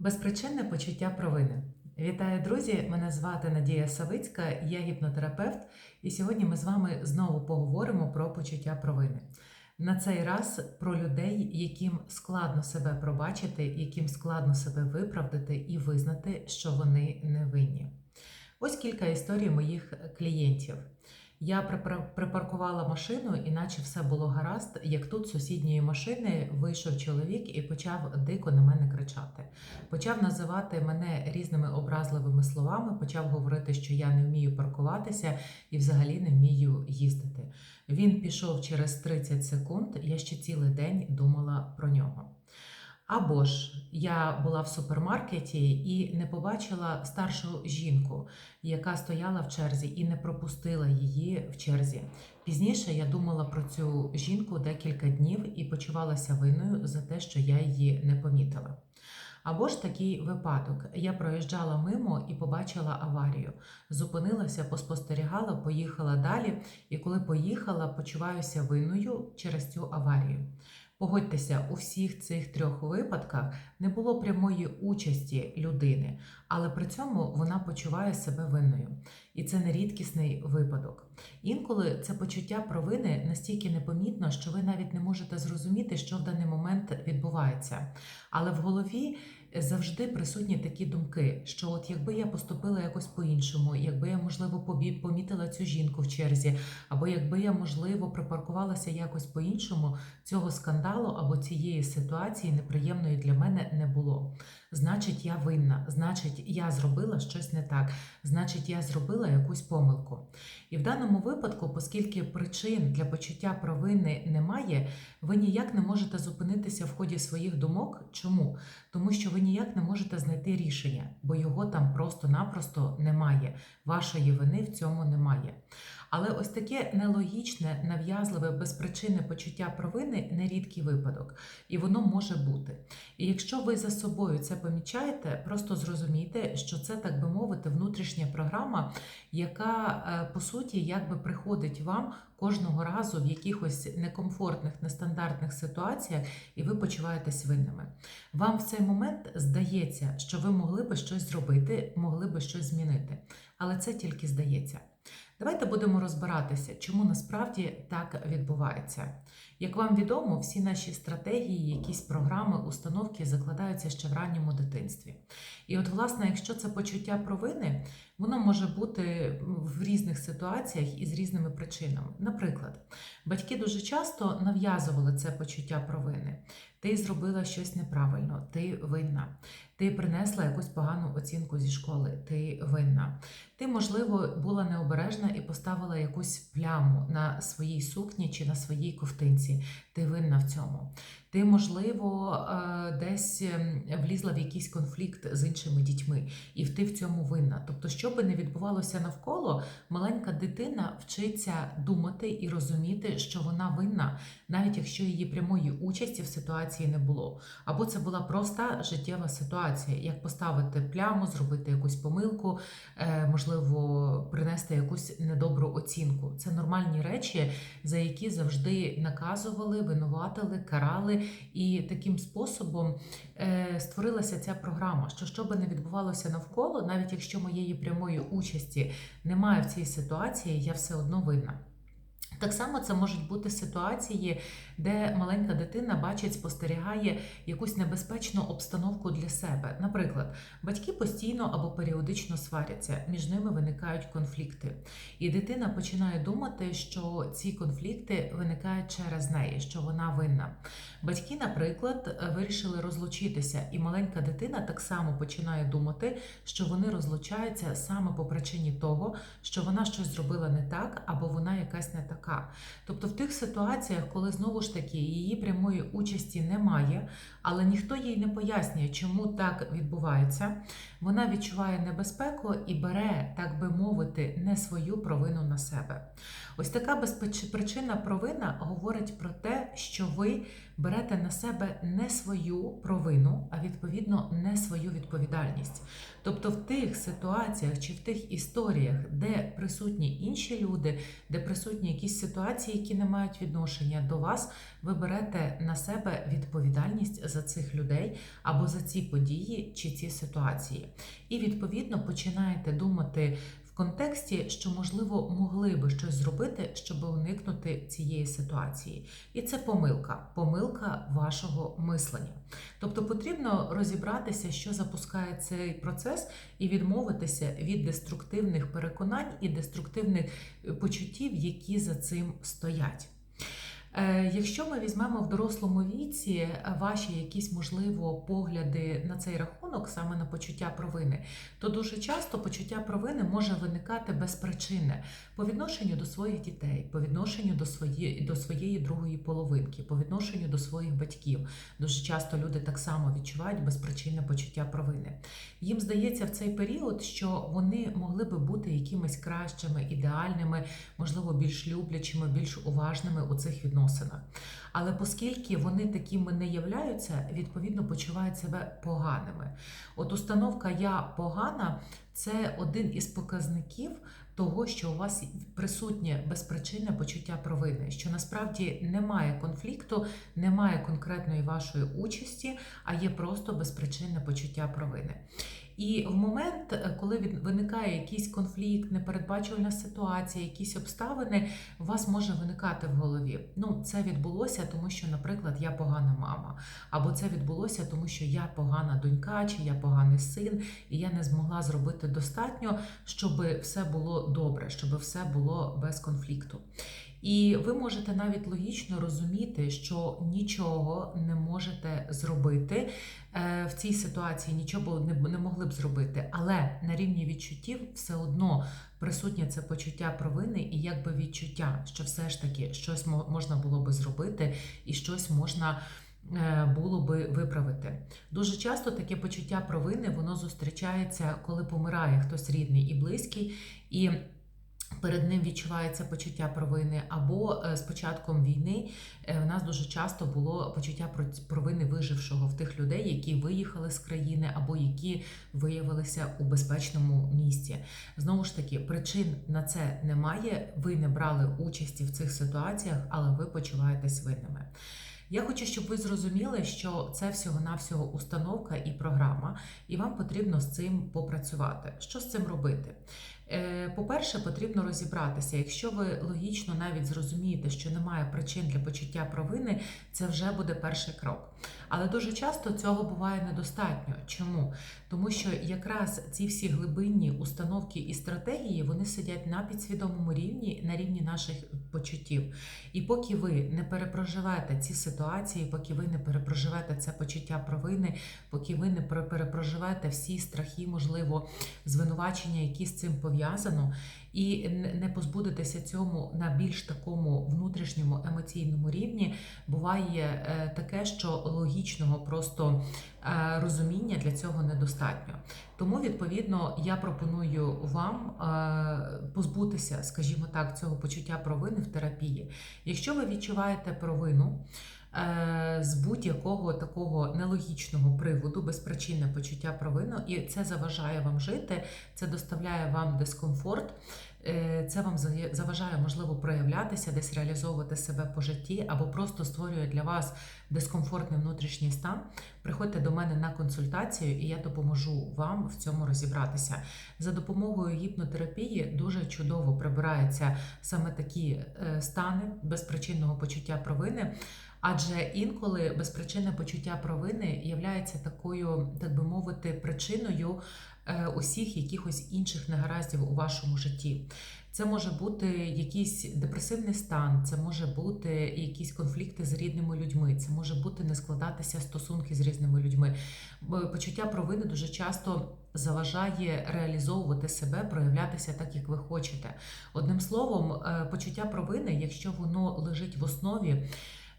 Безпричинне почуття провини. Вітаю, друзі! Мене звати Надія Савицька, я гіпнотерапевт, і сьогодні ми з вами знову поговоримо про почуття провини. На цей раз про людей, яким складно себе пробачити, яким складно себе виправдати і визнати, що вони не винні. Ось кілька історій моїх клієнтів. Я припаркувала машину, і наче все було гаразд, як тут з сусідньої машини вийшов чоловік і почав дико на мене кричати. Почав називати мене різними образливими словами, почав говорити, що я не вмію паркуватися і взагалі не вмію їздити. Він пішов через 30 секунд, я ще цілий день думала про нього. Або ж я була в супермаркеті і не побачила старшу жінку, яка стояла в черзі, і не пропустила її в черзі. Пізніше я думала про цю жінку декілька днів і почувалася винною за те, що я її не помітила. Або ж такий випадок. Я проїжджала мимо і побачила аварію. Зупинилася, поспостерігала, поїхала далі, і коли поїхала, почуваюся винною через цю аварію. Погодьтеся, у всіх цих трьох випадках не було прямої участі людини, але при цьому вона почуває себе винною. І це не рідкісний випадок. Інколи це почуття провини настільки непомітно, що ви навіть не можете зрозуміти, що в даний момент відбувається. Але в голові завжди присутні такі думки, що от якби я поступила якось по-іншому, якби я, можливо, помітила цю жінку в черзі, або якби я, можливо, припаркувалася якось по-іншому, цього скандалу або цієї ситуації неприємної для мене не було. Значить, я винна, значить, я зробила щось не так, значить, я зробила якусь помилку. І в даному випадку, оскільки причин для почуття провини немає, ви ніяк не можете зупинитися в ході своїх думок. Чому? Тому що ви ніяк не можете знайти рішення, бо його там просто-напросто немає. Вашої вини в цьому немає. Але ось таке нелогічне, нав'язливе, безпричинне почуття провини нерідкий випадок, і воно може бути. І якщо ви за собою це помічаєте, просто зрозумійте, що це, так би мовити, внутрішня програма, яка е, по суті якби приходить вам кожного разу в якихось некомфортних, нестандартних ситуаціях, і ви почуваєтесь винними. Вам в цей момент здається, що ви могли би щось зробити, могли би щось змінити, але це тільки здається. Давайте будемо розбиратися, чому насправді так відбувається. Як вам відомо, всі наші стратегії, якісь програми, установки закладаються ще в ранньому дитинстві. І от, власне, якщо це почуття провини, воно може бути в різних ситуаціях і з різними причинами. Наприклад, батьки дуже часто нав'язували це почуття провини. Ти зробила щось неправильно, ти винна. Ти принесла якусь погану оцінку зі школи, ти винна. Ти, можливо, була необережна і поставила якусь пляму на своїй сукні чи на своїй ковтинці. Ти винна в цьому. Ти, можливо, е, десь ем, влізла в якийсь конфлікт з іншими дітьми, і ти в цьому винна. Тобто, що би не відбувалося навколо, маленька дитина вчиться думати і розуміти, що вона винна, навіть якщо її прямої участі в ситуації не було. Або це була проста життєва ситуація, як поставити пляму, зробити якусь помилку, е, можливо, принести якусь недобру оцінку. Це нормальні речі, за які завжди наказували, винуватили, карали. І таким способом е, створилася ця програма, що що би не відбувалося навколо, навіть якщо моєї прямої участі немає в цій ситуації, я все одно винна. Так само це можуть бути ситуації, де маленька дитина бачить, спостерігає якусь небезпечну обстановку для себе. Наприклад, батьки постійно або періодично сваряться, між ними виникають конфлікти. І дитина починає думати, що ці конфлікти виникають через неї, що вона винна. Батьки, наприклад, вирішили розлучитися, і маленька дитина так само починає думати, що вони розлучаються саме по причині того, що вона щось зробила не так, або вона якась не така. Тобто в тих ситуаціях, коли знову ж таки її прямої участі немає, але ніхто їй не пояснює, чому так відбувається, вона відчуває небезпеку і бере, так би мовити, не свою провину на себе. Ось така безпричинна провина говорить про те, що ви берете на себе не свою провину, а відповідно не свою відповідальність. Тобто в тих ситуаціях чи в тих історіях, де присутні інші люди, де присутні якісь ситуації, які не мають відношення до вас, ви берете на себе відповідальність за цих людей або за ці події чи ці ситуації. І відповідно починаєте думати контексті, що можливо могли би щось зробити, щоб уникнути цієї ситуації. І це помилка, помилка вашого мислення. Тобто потрібно розібратися, що запускає цей процес, і відмовитися від деструктивних переконань і деструктивних е, почуттів, які за цим стоять. Е, Якщо ми візьмемо в дорослому віці е, ваші якісь можливо погляди на цей рахунок, саме на почуття провини, то дуже часто почуття провини може виникати без причини по відношенню до своїх дітей, по відношенню до своєї до своєї другої половинки, по відношенню до своїх батьків. Дуже часто люди так само відчувають безпричинне почуття провини. Їм здається в цей період, що вони могли би бути якимись кращими, ідеальними, можливо, більш люблячими, більш уважними у цих відносинах. Але оскільки вони такими не являються, відповідно почувають себе поганими. От установка Я погана це один із показників того, що у вас присутнє безпричинне почуття провини, що насправді немає конфлікту, немає конкретної вашої участі, а є просто безпричинне почуття провини. І в момент, е, коли виникає якийсь конфлікт, непередбачувальна ситуація, якісь обставини, у вас може виникати в голові. Ну, це відбулося, тому що, наприклад, я погана мама, або це відбулося, тому що я погана донька, чи я поганий син, і я не змогла зробити достатньо, щоб все було добре, щоб все було без конфлікту. І ви можете навіть логічно розуміти, що нічого не можете зробити е, в цій ситуації, нічого не, могли б зробити, але на рівні відчуттів все одно присутнє це почуття провини і якби відчуття, що все ж таки щось можна було би зробити і щось можна. е, Було би виправити дуже часто таке почуття провини воно зустрічається, коли помирає хтось рідний і близький, і перед ним відчувається почуття провини, або е, з початком війни е, в нас дуже часто було почуття провини вижившого в тих людей, які виїхали з країни, або які виявилися у безпечному місці. Знову ж таки, причин на це немає. Ви не брали участі в цих ситуаціях, але ви почуваєтесь винними. Я хочу, щоб ви зрозуміли, що це всього-навсього установка і програма, і вам потрібно з цим попрацювати. Що з цим робити? Е, По-перше, потрібно розібратися. Якщо ви логічно навіть зрозумієте, що немає причин для почуття провини, це вже буде перший крок. Але дуже часто цього буває недостатньо. Чому? Тому що якраз ці всі глибинні установки і стратегії вони сидять на підсвідомому рівні, на рівні наших почуттів. І поки ви не перепроживаєте ці ситуації, поки ви не перепроживаєте це почуття провини, поки ви не пере- перепроживаєте всі страхи, можливо, звинувачення, які з цим пов'язано, і не позбудетеся цьому на більш такому внутрішньому емоційному рівні, буває е, таке, що логічного просто е, розуміння для цього недостатньо. Тому, відповідно, я пропоную вам е, позбутися, скажімо так, цього почуття провини в терапії. Якщо ви відчуваєте провину. З будь-якого такого нелогічного приводу, безпричинне почуття провину, і це заважає вам жити, це доставляє вам дискомфорт, е, це вам заважає, можливо, проявлятися, десь реалізовувати себе по житті, або просто створює для вас дискомфортний внутрішній стан. Приходьте до мене на консультацію, і я допоможу вам в цьому розібратися. За допомогою гіпнотерапії дуже чудово прибираються саме такі е, стани безпричинного почуття провини. Адже інколи безпричинне почуття провини є такою, так би мовити, причиною е, усіх якихось інших негараздів у вашому житті. Це може бути якийсь депресивний стан, це може бути якісь конфлікти з рідними людьми, це може бути не складатися стосунки з різними людьми. Почуття провини дуже часто заважає реалізовувати себе, проявлятися так, як ви хочете. Одним словом, е, почуття провини, якщо воно лежить в основі.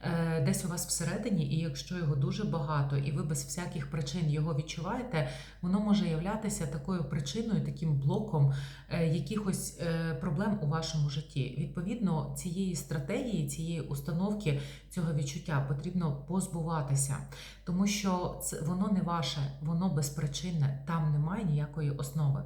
Е, десь у вас всередині, і якщо його дуже багато, і ви без всяких причин його відчуваєте, воно може являтися такою причиною, таким блоком е, якихось е, проблем у вашому житті. Відповідно, цієї стратегії, цієї установки, цього відчуття потрібно позбуватися, тому що воно не ваше, воно безпричинне, там немає ніякої основи.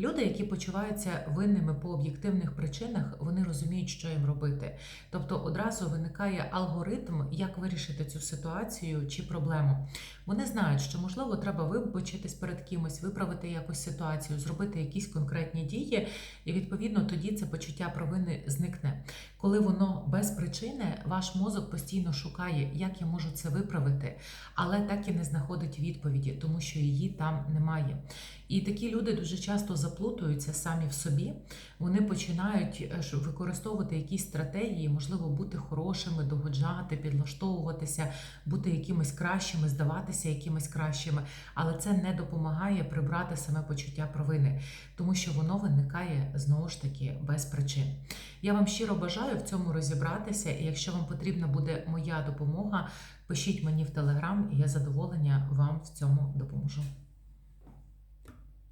Люди, які почуваються винними по об'єктивних причинах, вони розуміють, що їм робити. Тобто одразу виникає алгоритм, як вирішити цю ситуацію чи проблему. Вони знають, що можливо треба вибачитись перед кимось, виправити якусь ситуацію, зробити якісь конкретні дії, і відповідно тоді це почуття провини зникне. Коли воно без причини, ваш мозок постійно шукає, як я можу це виправити, але так і не знаходить відповіді, тому що її там немає. І такі люди дуже часто заплутуються самі в собі. Вони починають е, використовувати якісь стратегії, можливо, бути хорошими, догоджати, підлаштовуватися, бути якимись кращими, здаватися якимись кращими, але це не допомагає прибрати саме почуття провини, тому що воно виникає знову ж таки без причин. Я вам щиро бажаю в цьому розібратися, і якщо вам потрібна буде моя допомога, пишіть мені в телеграм, і я задоволення вам в цьому допоможу.